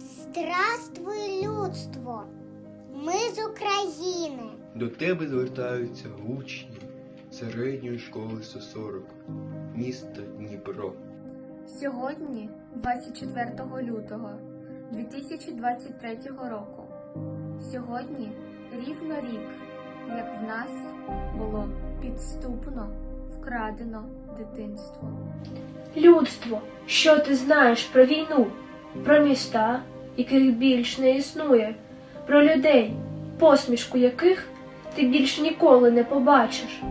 Здравствуй, людство! Ми з України. До тебе звертаються учні середньої школи 140, міста Дніпро. Сьогодні, 24 лютого 2023 року, сьогодні рівно рік, як в нас було підступно вкрадено дитинство. Людство, що ти знаєш про війну, про міста, яких більш не існує, про людей, посмішку яких ти більш ніколи не побачиш,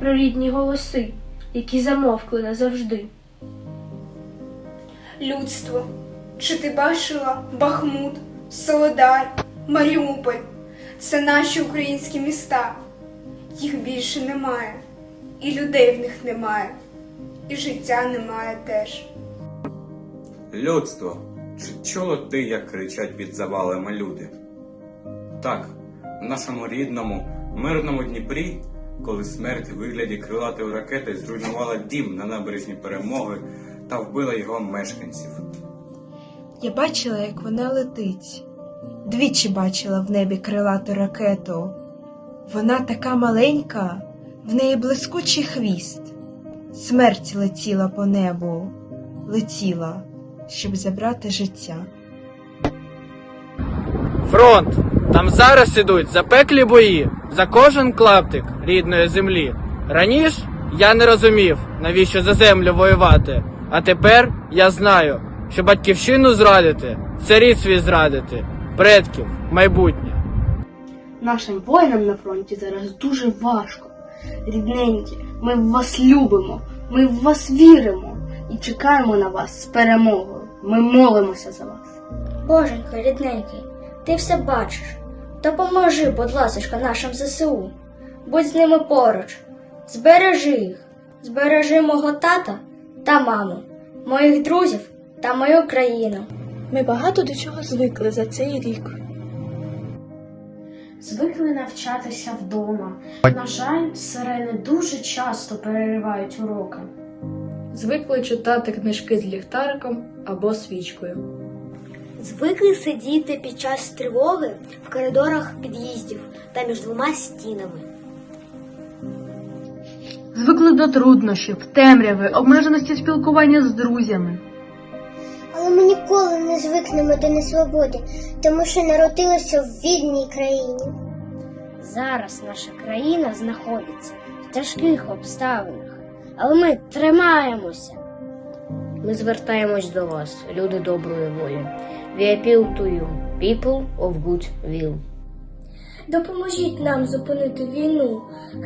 про рідні голоси, які замовкли назавжди. Людство, чи ти бачила Бахмут, Солодар, Маріуполь? Це наші українські міста. Їх більше немає, і людей в них немає, і життя немає теж. Людство, чула ти, як кричать під завалами люди? Так, в нашому рідному, мирному Дніпрі, коли смерть у вигляді крилатої ракети зруйнувала дім на набережні перемоги та вбила його мешканців. Я бачила, як вона летить. Двічі бачила в небі крилату ракету. Вона така маленька, в неї блискучий хвіст. Смерть летіла по небу, летіла, щоб забрати життя. Фронт. Там зараз ідуть запеклі бої за кожен клаптик рідної землі. Раніше я не розумів, навіщо за землю воювати. А тепер я знаю, що батьківщину зрадити це рід свій зрадити, предків, майбутнє. Нашим воїнам на фронті зараз дуже важко. Рідненькі, ми в вас любимо, ми в вас віримо і чекаємо на вас з перемогою. Ми молимося за вас. Боженько, рідненький, ти все бачиш. Допоможи, будь ласка, нашим ЗСУ. Будь з ними поруч. Збережи їх. Збережи мого тата та маму, моїх друзів та мою країну. Ми багато до чого звикли за цей рік. Звикли навчатися вдома. На жаль, сирени дуже часто переривають уроки. Звикли читати книжки з ліхтариком або свічкою. Звикли сидіти під час тривоги в коридорах під'їздів та між двома стінами. Звикли до труднощів, темряви, обмеженості спілкування з друзями. Але ми ніколи не звикнемо до несвободи, тому що народилися в вільній країні. Зараз наша країна знаходиться в тяжких обставинах, але ми тримаємося. Ми звертаємось до вас, люди доброї волі. We appeal to you, people of good will. Допоможіть нам зупинити війну.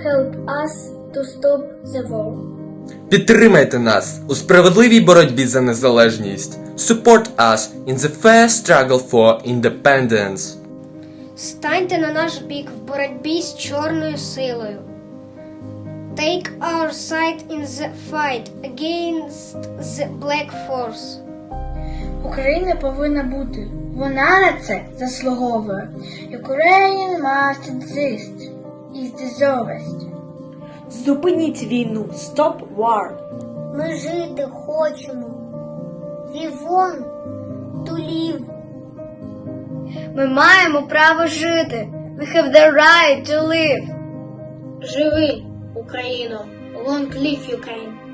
Help us to stop the war. Підтримайте нас у справедливій боротьбі за незалежність. Support us in the fair struggle for independence. Станьте на наш бік в боротьбі з чорною силою. Take our side in the fight against the black force. Україна повинна бути. Вона на це заслуговує. Ukraine must exist. Is deserved. Зупиніть війну, Stop war! Ми жити хочемо. We want to live. Ми маємо право жити. We have the right to live. Живи, Україно! Long live Ukraine!